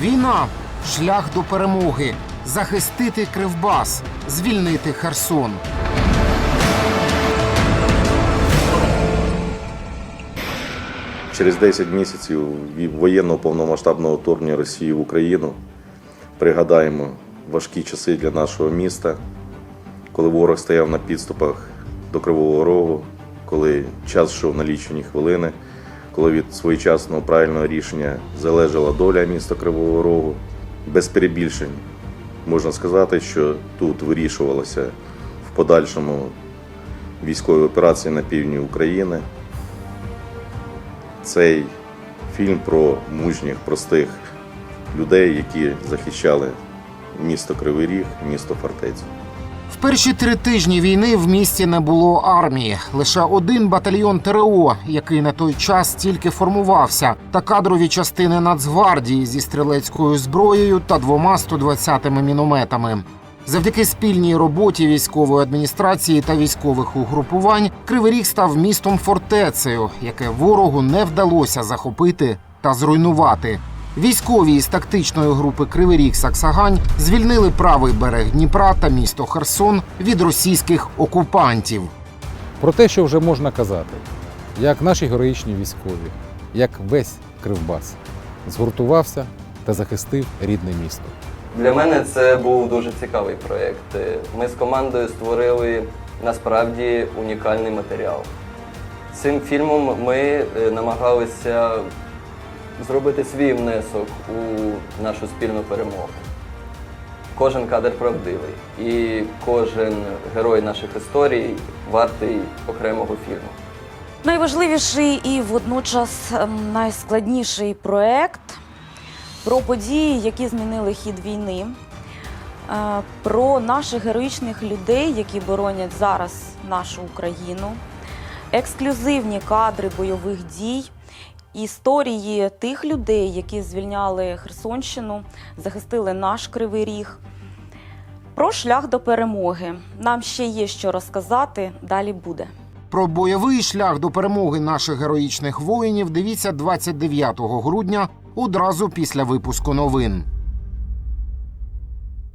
Війна шлях до перемоги, захистити Кривбас, звільнити Херсон. Через 10 місяців воєнного повномасштабного вторгнення Росії в Україну пригадаємо важкі часи для нашого міста, коли ворог стояв на підступах до Кривого Рогу, коли час йшов на лічені хвилини, коли від своєчасного правильного рішення залежала доля міста Кривого Рогу. Без перебільшень можна сказати, що тут вирішувалося в подальшому військові операції на півдні України. Цей фільм про мужніх, простих людей, які захищали місто Кривий Ріг, місто фортецю. Перші три тижні війни в місті не було армії. Лише один батальйон ТРО, який на той час тільки формувався, та кадрові частини Нацгвардії зі стрілецькою зброєю та двома 120-ми мінометами. Завдяки спільній роботі військової адміністрації та військових угрупувань Кривий Ріг став містом фортецею, яке ворогу не вдалося захопити та зруйнувати. Військові із тактичної групи Кривий Ріг Саксагань звільнили правий берег Дніпра та місто Херсон від російських окупантів. Про те, що вже можна казати, як наші героїчні військові, як весь Кривбас згуртувався та захистив рідне місто. Для мене це був дуже цікавий проєкт. Ми з командою створили насправді унікальний матеріал. Цим фільмом ми е, намагалися зробити свій внесок у нашу спільну перемогу. Кожен кадр правдивий, і кожен герой наших історій вартий окремого фільму. Найважливіший і водночас ем, найскладніший проект про події, які змінили хід війни, е, про наших героїчних людей, які боронять зараз нашу Україну, ексклюзивні кадри бойових дій, історії тих людей, які звільняли Херсонщину, захистили наш кривий ріг. Про шлях до перемоги. Нам ще є що розказати. Далі буде. Про бойовий шлях до перемоги наших героїчних воїнів дивіться 29 грудня одразу після випуску новин.